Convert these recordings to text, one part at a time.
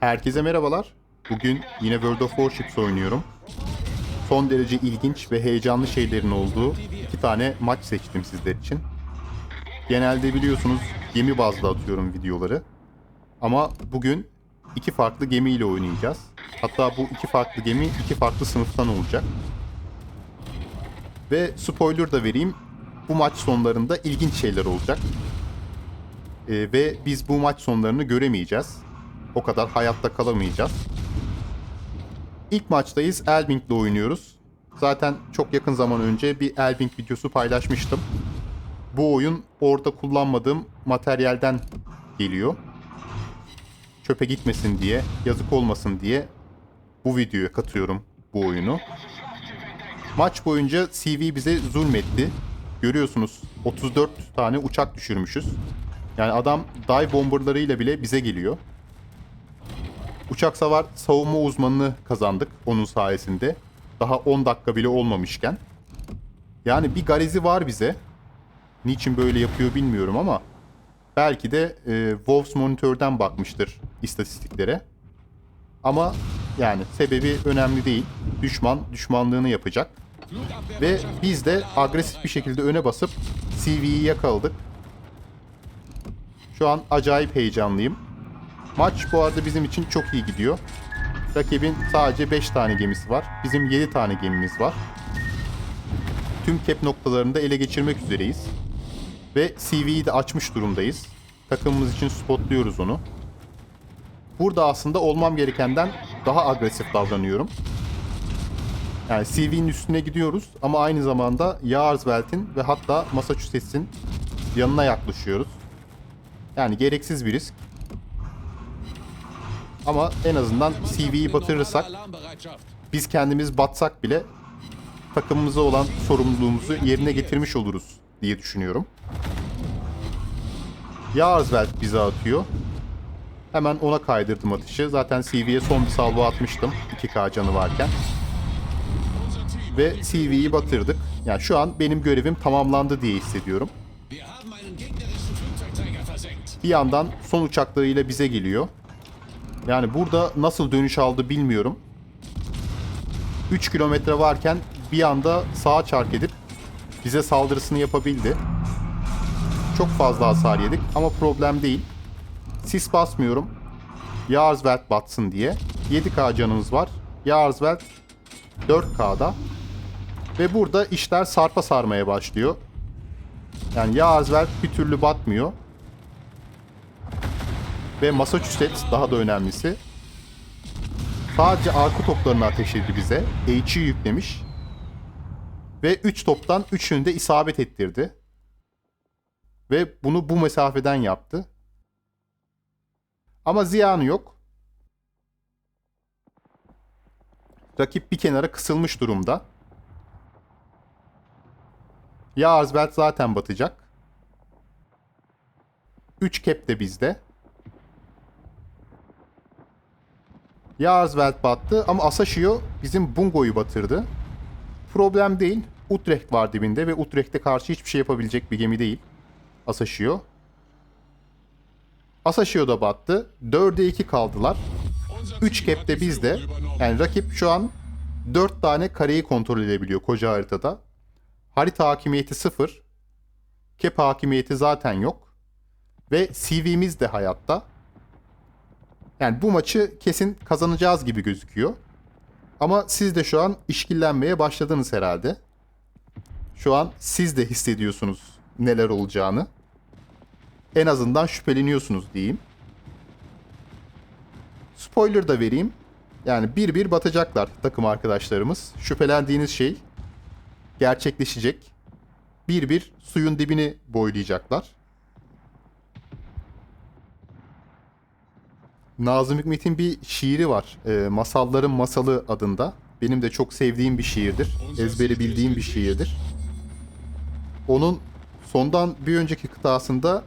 Herkese merhabalar. Bugün yine World of Warships oynuyorum. Son derece ilginç ve heyecanlı şeylerin olduğu iki tane maç seçtim sizler için. Genelde biliyorsunuz gemi bazlı atıyorum videoları. Ama bugün iki farklı gemiyle oynayacağız. Hatta bu iki farklı gemi iki farklı sınıftan olacak. Ve spoiler da vereyim. Bu maç sonlarında ilginç şeyler olacak. Ee, ve biz bu maç sonlarını göremeyeceğiz. O kadar hayatta kalamayacağız. İlk maçtayız. Elbing'le oynuyoruz. Zaten çok yakın zaman önce bir Elbing videosu paylaşmıştım. Bu oyun orada kullanmadığım materyalden geliyor. Çöpe gitmesin diye, yazık olmasın diye bu videoya katıyorum bu oyunu. Maç boyunca CV bize zulmetti. Görüyorsunuz 34 tane uçak düşürmüşüz. Yani adam dive bomberlarıyla bile bize geliyor. Uçak savar savunma uzmanını kazandık onun sayesinde. Daha 10 dakika bile olmamışken. Yani bir garezi var bize. Niçin böyle yapıyor bilmiyorum ama belki de e, Wolves monitörden bakmıştır istatistiklere. Ama yani sebebi önemli değil. Düşman düşmanlığını yapacak. Ve biz de agresif bir şekilde öne basıp CV'yi yakaladık. Şu an acayip heyecanlıyım. Maç bu arada bizim için çok iyi gidiyor. Rakibin sadece 5 tane gemisi var. Bizim 7 tane gemimiz var. Tüm cap noktalarını da ele geçirmek üzereyiz. Ve CV'yi de açmış durumdayız. Takımımız için spotluyoruz onu. Burada aslında olmam gerekenden daha agresif davranıyorum. Yani CV'nin üstüne gidiyoruz ama aynı zamanda Yarsvelt'in ve hatta Massachusetts'in yanına yaklaşıyoruz. Yani gereksiz bir risk. Ama en azından CV'yi batırırsak biz kendimiz batsak bile takımımıza olan sorumluluğumuzu yerine getirmiş oluruz diye düşünüyorum. Yarsveld bize atıyor. Hemen ona kaydırdım atışı. Zaten CV'ye son bir salvo atmıştım. 2K canı varken. Ve CV'yi batırdık. Yani şu an benim görevim tamamlandı diye hissediyorum. Bir yandan son uçaklarıyla bize geliyor. Yani burada nasıl dönüş aldı bilmiyorum. 3 kilometre varken bir anda sağa çark edip bize saldırısını yapabildi. Çok fazla hasar yedik ama problem değil. Sis basmıyorum. Yarsveld batsın diye. 7k canımız var. Yarsveld 4k'da. Ve burada işler sarpa sarmaya başlıyor. Yani Yarsveld bir türlü batmıyor. Ve Massachusetts daha da önemlisi. Sadece arka toplarını ateşledi bize. HE yüklemiş. Ve 3 toptan 3'ünü de isabet ettirdi. Ve bunu bu mesafeden yaptı. Ama ziyanı yok. Rakip bir kenara kısılmış durumda. Yarsveld zaten batacak. 3 cap de bizde. Yarsveld battı ama Asashio bizim Bungo'yu batırdı. Problem değil. Utrecht var dibinde ve Utrecht'e karşı hiçbir şey yapabilecek bir gemi değil. Asashio. Asashio da battı. 4'e 2 kaldılar. 3 cap de bizde. Yani rakip şu an 4 tane kareyi kontrol edebiliyor koca haritada. Harita hakimiyeti 0. Cap hakimiyeti zaten yok. Ve CV'miz de hayatta. Yani bu maçı kesin kazanacağız gibi gözüküyor. Ama siz de şu an işkillenmeye başladınız herhalde. Şu an siz de hissediyorsunuz neler olacağını. En azından şüpheleniyorsunuz diyeyim. Spoiler da vereyim. Yani bir bir batacaklar takım arkadaşlarımız. Şüphelendiğiniz şey gerçekleşecek. Bir bir suyun dibini boylayacaklar. Nazım Hikmet'in bir şiiri var. E, Masalların Masalı adında. Benim de çok sevdiğim bir şiirdir. Ezberi bildiğim bir şiirdir. Onun sondan bir önceki kıtasında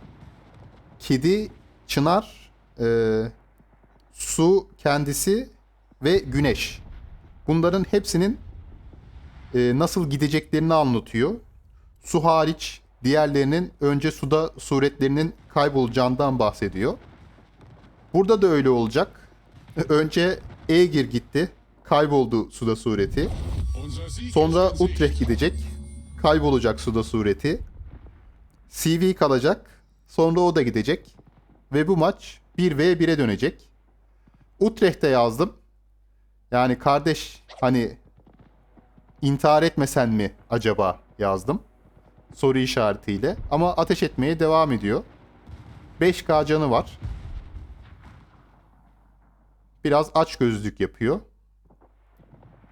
kedi, çınar, e, su kendisi ve güneş. Bunların hepsinin e, nasıl gideceklerini anlatıyor. Su hariç diğerlerinin önce suda suretlerinin kaybolacağından bahsediyor. Burada da öyle olacak. Önce Aegir gitti. Kayboldu suda sureti. Sonra. Utrecht gidecek. Kaybolacak suda sureti. CV kalacak. Sonra o da gidecek. Ve bu maç 1v1'e dönecek. Utrecht'te yazdım. Yani kardeş hani intihar etmesen mi acaba yazdım. Soru işaretiyle. Ama ateş etmeye devam ediyor. 5k canı var. Biraz aç gözlük yapıyor.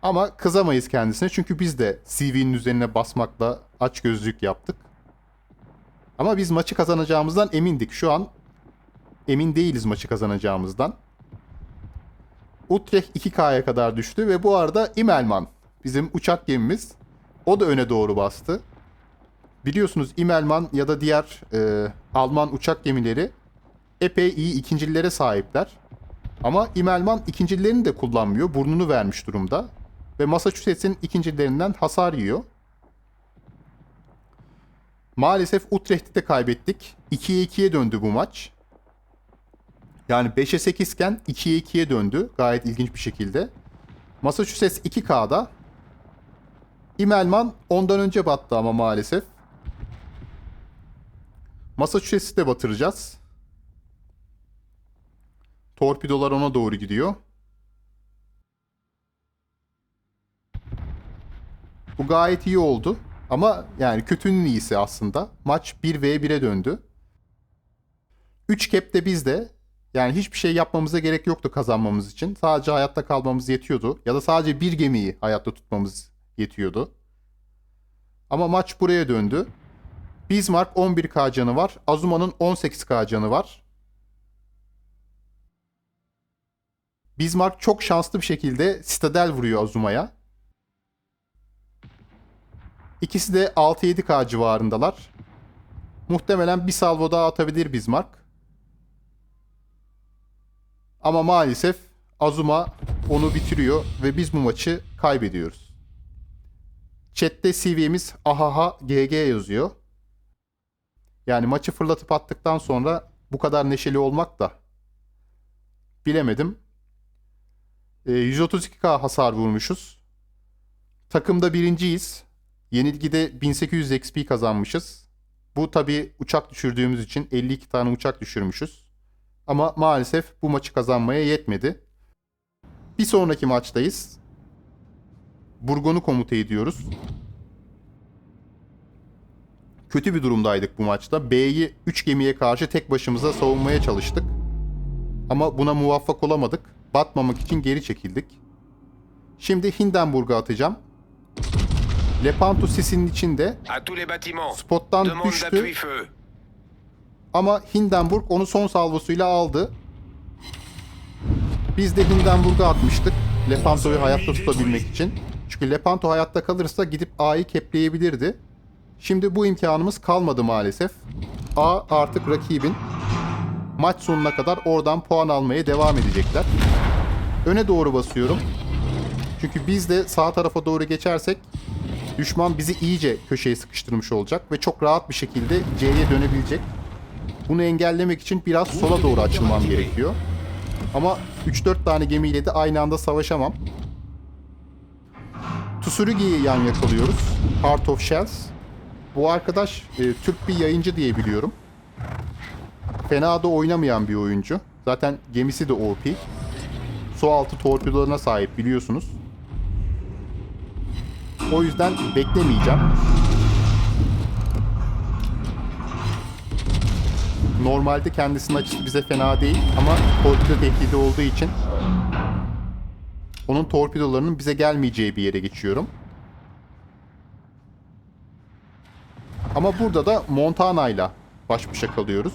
Ama kızamayız kendisine çünkü biz de CV'nin üzerine basmakla aç gözlük yaptık. Ama biz maçı kazanacağımızdan emindik. Şu an emin değiliz maçı kazanacağımızdan. Utrecht 2K'ya kadar düştü ve bu arada Imelman bizim uçak gemimiz o da öne doğru bastı. Biliyorsunuz Imelman ya da diğer e, Alman uçak gemileri epey iyi ikincilere sahipler. Ama Imelman ikincilerini de kullanmıyor. Burnunu vermiş durumda. Ve Massachusetts'in ikincilerinden hasar yiyor. Maalesef Utrecht'i de kaybettik. 2'ye 2'ye döndü bu maç. Yani 5'e 8 iken 2'ye 2'ye döndü. Gayet ilginç bir şekilde. Massachusetts 2K'da. Imelman ondan önce battı ama maalesef. Massachusetts'i de batıracağız. Torpidolar ona doğru gidiyor. Bu gayet iyi oldu. Ama yani kötünün iyisi aslında. Maç 1v1'e döndü. 3 cap de bizde. Yani hiçbir şey yapmamıza gerek yoktu kazanmamız için. Sadece hayatta kalmamız yetiyordu. Ya da sadece bir gemiyi hayatta tutmamız yetiyordu. Ama maç buraya döndü. Bismarck 11k canı var. Azuma'nın 18k canı var. Bismarck çok şanslı bir şekilde Citadel vuruyor Azuma'ya. İkisi de 6-7k civarındalar. Muhtemelen bir salvo daha atabilir Bismarck. Ama maalesef Azuma onu bitiriyor ve biz bu maçı kaybediyoruz. Chat'te CV'miz ahaha GG yazıyor. Yani maçı fırlatıp attıktan sonra bu kadar neşeli olmak da bilemedim. E, 132k hasar vurmuşuz. Takımda birinciyiz. Yenilgide 1800 XP kazanmışız. Bu tabi uçak düşürdüğümüz için 52 tane uçak düşürmüşüz. Ama maalesef bu maçı kazanmaya yetmedi. Bir sonraki maçtayız. Burgon'u komuta ediyoruz. Kötü bir durumdaydık bu maçta. B'yi 3 gemiye karşı tek başımıza savunmaya çalıştık. Ama buna muvaffak olamadık. Batmamak için geri çekildik. Şimdi Hindenburg'a atacağım. Lepanto sisinin içinde spottan düştü ama Hindenburg onu son salvosuyla aldı. Biz de Hindenburg'a atmıştık. Lepanto'yu hayatta tutabilmek için. Çünkü Lepanto hayatta kalırsa gidip A'yı kepleyebilirdi. Şimdi bu imkanımız kalmadı maalesef. A artık rakibin. Maç sonuna kadar oradan puan almaya devam edecekler. Öne doğru basıyorum. Çünkü biz de sağ tarafa doğru geçersek düşman bizi iyice köşeye sıkıştırmış olacak ve çok rahat bir şekilde C'ye dönebilecek. Bunu engellemek için biraz sola doğru açılmam gerekiyor. Ama 3-4 tane gemiyle de aynı anda savaşamam. Tsurugi'yi yan yakalıyoruz. Heart of Shells. Bu arkadaş e, Türk bir yayıncı diye biliyorum. Fena da oynamayan bir oyuncu. Zaten gemisi de OP. Su altı torpidolarına sahip biliyorsunuz. O yüzden beklemeyeceğim. Normalde kendisinin açısı bize fena değil ama torpido tehdidi olduğu için onun torpidolarının bize gelmeyeceği bir yere geçiyorum. Ama burada da Montana ile baş başa kalıyoruz.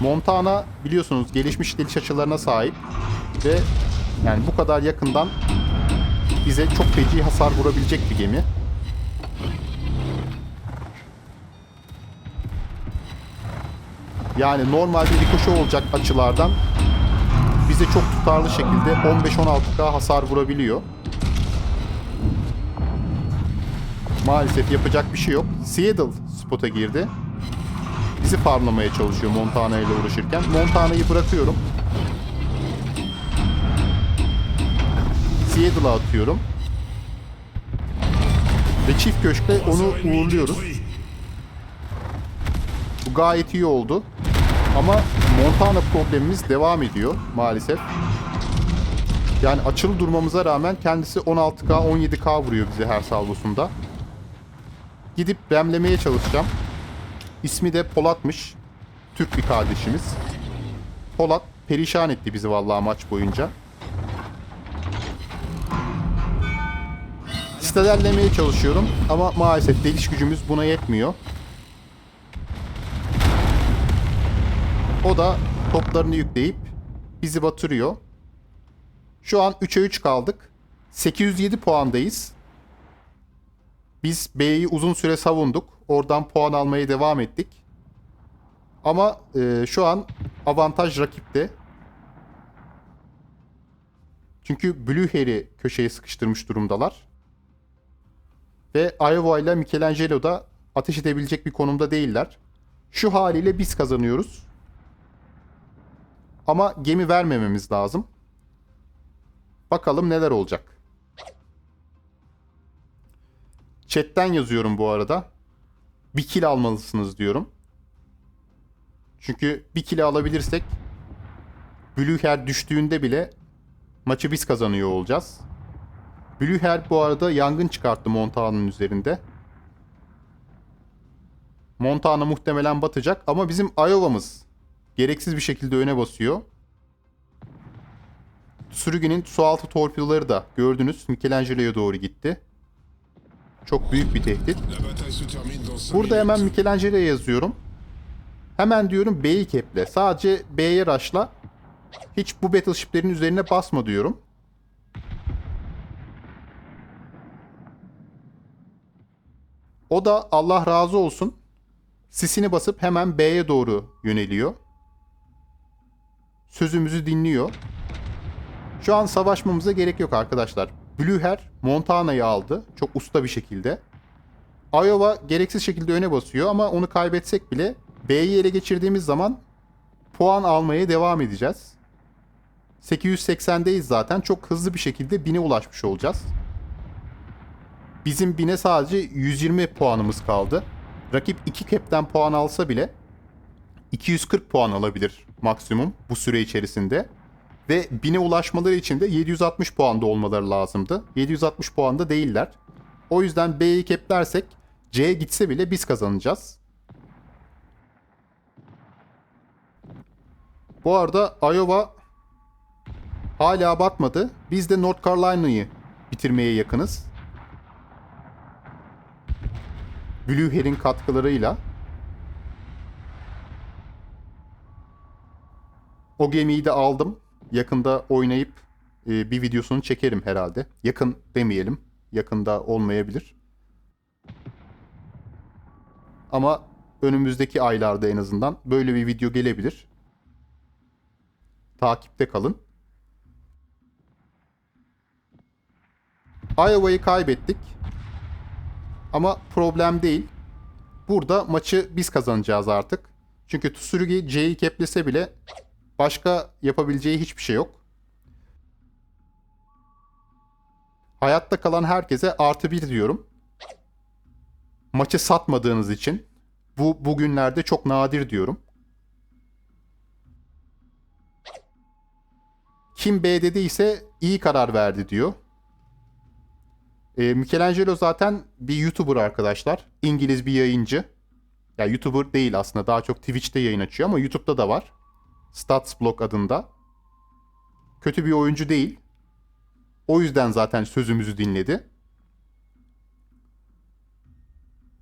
Montana biliyorsunuz gelişmiş deliş açılarına sahip ve yani bu kadar yakından bize çok feci hasar vurabilecek bir gemi. Yani normalde rikoşe olacak açılardan bize çok tutarlı şekilde 15-16k hasar vurabiliyor. Maalesef yapacak bir şey yok. Seattle spota girdi. Bizi farmlamaya çalışıyor Montana ile uğraşırken. Montana'yı bırakıyorum. Seattle'a atıyorum. Ve çift köşkle onu uğurluyoruz. Bu gayet iyi oldu. Ama Montana problemimiz devam ediyor maalesef. Yani açılı durmamıza rağmen kendisi 16K 17K vuruyor bize her salvosunda. Gidip remlemeye çalışacağım. İsmi de Polat'mış. Türk bir kardeşimiz. Polat perişan etti bizi vallahi maç boyunca. Sitelerlemeye çalışıyorum ama maalesef deliş gücümüz buna yetmiyor. O da toplarını yükleyip bizi batırıyor. Şu an 3'e 3 kaldık. 807 puandayız. Biz B'yi uzun süre savunduk. Oradan puan almaya devam ettik. Ama e, şu an avantaj rakipte. Çünkü Blue Hair'i köşeye sıkıştırmış durumdalar. Ve Iowa ile Michelangelo da ateş edebilecek bir konumda değiller. Şu haliyle biz kazanıyoruz. Ama gemi vermememiz lazım. Bakalım neler olacak. Chat'ten yazıyorum bu arada. Bir kill almalısınız diyorum. Çünkü bir kill alabilirsek Blue Hair düştüğünde bile maçı biz kazanıyor olacağız. Blue Hair bu arada yangın çıkarttı Montana'nın üzerinde. Montana muhtemelen batacak ama bizim Iowa'mız gereksiz bir şekilde öne basıyor. Sürügünün sualtı torpidoları da gördünüz Michelangelo'ya doğru gitti. Çok büyük bir tehdit. La bataille se termine dans 5 Burada hemen. Michelangelo'ya yazıyorum. Hemen diyorum B'yi keple. Sadece B'ye rushla. Hiç bu battleship'lerin üzerine basma diyorum. O da Allah razı olsun. Sisini basıp hemen B'ye doğru yöneliyor. Sözümüzü dinliyor. Şu an savaşmamıza gerek yok arkadaşlar. Blue Hair Montana'yı aldı. Çok usta bir şekilde. Iowa gereksiz şekilde öne basıyor ama onu kaybetsek bile B'yi ele geçirdiğimiz zaman puan almaya devam edeceğiz. 880'deyiz zaten. Çok hızlı bir şekilde 1000'e ulaşmış olacağız. Bizim 1000'e sadece 120 puanımız kaldı. Rakip 2 cap'ten puan alsa bile 240 puan alabilir maksimum bu süre içerisinde. Ve 1000'e ulaşmaları için de 760 puanda olmaları lazımdı. 760 puanda değiller. O yüzden B'yi keplersek C gitse bile biz kazanacağız. Bu arada Iowa hala batmadı. Biz de North Carolina'yı bitirmeye yakınız. Blue Hair'in katkılarıyla. O gemiyi de aldım. Yakında oynayıp e, bir videosunu çekerim herhalde. Yakın demeyelim. Yakında olmayabilir. Ama önümüzdeki aylarda en azından böyle bir video gelebilir. Takipte kalın. Iowa'yı kaybettik. Ama problem değil. Burada maçı biz kazanacağız artık. Çünkü Tsurugi C'yi keplese bile başka yapabileceği hiçbir şey yok. Hayatta kalan herkese artı bir diyorum. Maçı satmadığınız için. Bu bugünlerde çok nadir diyorum. Kim B dediyse iyi karar verdi diyor. E, Michelangelo zaten bir YouTuber arkadaşlar. İngiliz bir yayıncı. Ya YouTuber değil aslında. Daha çok Twitch'te yayın açıyor ama YouTube'da da var. Statsblog adında. Kötü bir oyuncu değil. O yüzden zaten sözümüzü dinledi.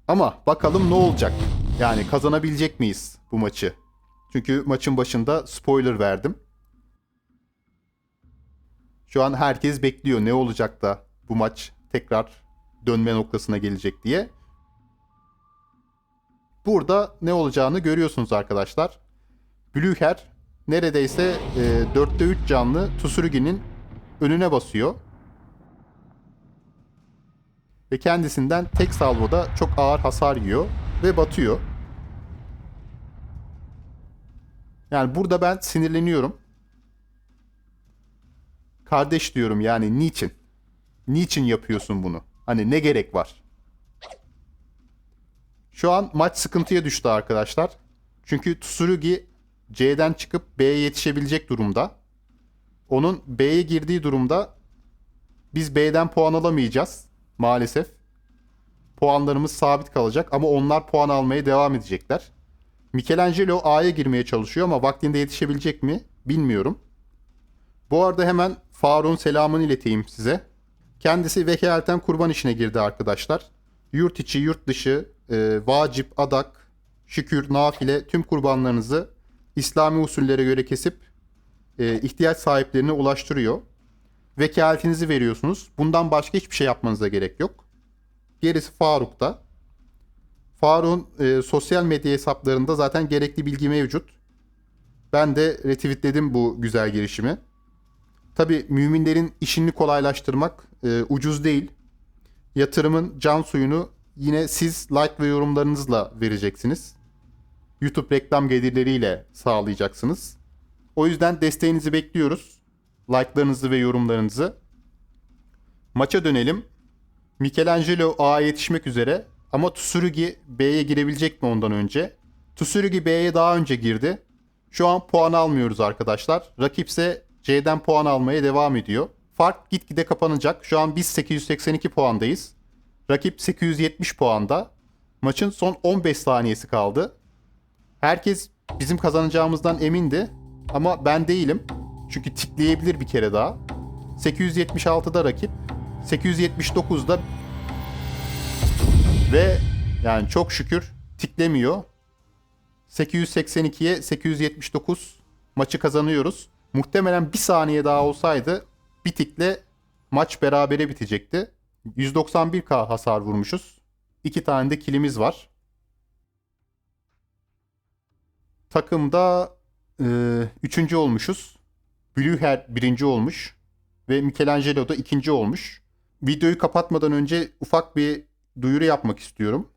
Ama bakalım ne olacak? Yani kazanabilecek miyiz bu maçı? Çünkü maçın başında spoiler verdim. Şu an herkes bekliyor ne olacak da bu maç tekrar dönme noktasına gelecek diye. Burada ne olacağını görüyorsunuz arkadaşlar. Blue Hair neredeyse e, 4'te 3 canlı Tsurugi'nin önüne basıyor. Ve kendisinden tek salvoda çok ağır hasar yiyor ve batıyor. Yani burada ben sinirleniyorum. Kardeş diyorum yani niçin? Niçin yapıyorsun bunu? Hani ne gerek var? Şu an maç sıkıntıya düştü arkadaşlar. Çünkü Tsurugi C'den çıkıp B'ye yetişebilecek durumda. Onun B'ye girdiği durumda biz B'den puan alamayacağız maalesef. Puanlarımız sabit kalacak ama onlar puan almaya devam edecekler. Michelangelo A'ya girmeye çalışıyor ama vaktinde yetişebilecek mi bilmiyorum. Bu arada hemen Faruk'un selamını ileteyim size. Kendisi vekaleten kurban işine girdi arkadaşlar. Yurt içi, yurt dışı, e, vacip, adak, şükür, nafile tüm kurbanlarınızı İslami usullere göre kesip e, ihtiyaç sahiplerine ulaştırıyor. Vekaletinizi veriyorsunuz. Bundan başka hiçbir şey yapmanıza gerek yok. Gerisi Faruk'ta. Faruk'un e, sosyal medya hesaplarında zaten gerekli bilgi mevcut. Ben de retweetledim bu güzel girişimi. Tabi müminlerin işini kolaylaştırmak e, ucuz değil. Yatırımın can suyunu yine siz like ve yorumlarınızla vereceksiniz. YouTube reklam gelirleriyle sağlayacaksınız. O yüzden desteğinizi bekliyoruz. Like'larınızı ve yorumlarınızı. Maça dönelim. Michelangelo A'ya yetişmek üzere ama Tsurugi B'ye girebilecek mi ondan önce? Tsurugi B'ye daha önce girdi. Şu an puan almıyoruz arkadaşlar. Rakipse C'den puan almaya devam ediyor. Fark gitgide kapanacak. Şu an biz 882 puandayız. Rakip 870 puanda. Maçın son 15 saniyesi kaldı. Herkes bizim kazanacağımızdan emindi. Ama ben değilim. Çünkü tikleyebilir bir kere daha. 876'da rakip. 879'da ve yani çok şükür tiklemiyor. 882'ye 879 maçı kazanıyoruz. Muhtemelen bir saniye daha olsaydı bir tikle maç berabere bitecekti. 191k hasar vurmuşuz. İki tane de kilimiz var. Takımda e, üçüncü olmuşuz. Blüher birinci olmuş. Ve Michelangelo da ikinci olmuş. Videoyu kapatmadan önce ufak bir duyuru yapmak istiyorum.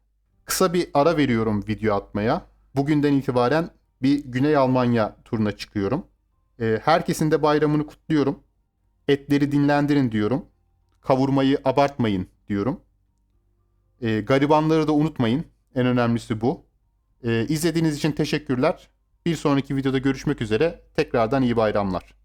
Kısa bir ara veriyorum video atmaya. Bugünden itibaren bir Güney Almanya turuna çıkıyorum. Ee, herkesin de bayramını kutluyorum. Etleri dinlendirin diyorum. Kavurmayı abartmayın diyorum. Ee, garibanları da unutmayın. En önemlisi bu. Ee, izlediğiniz için teşekkürler. Bir sonraki videoda görüşmek üzere. Tekrardan iyi bayramlar.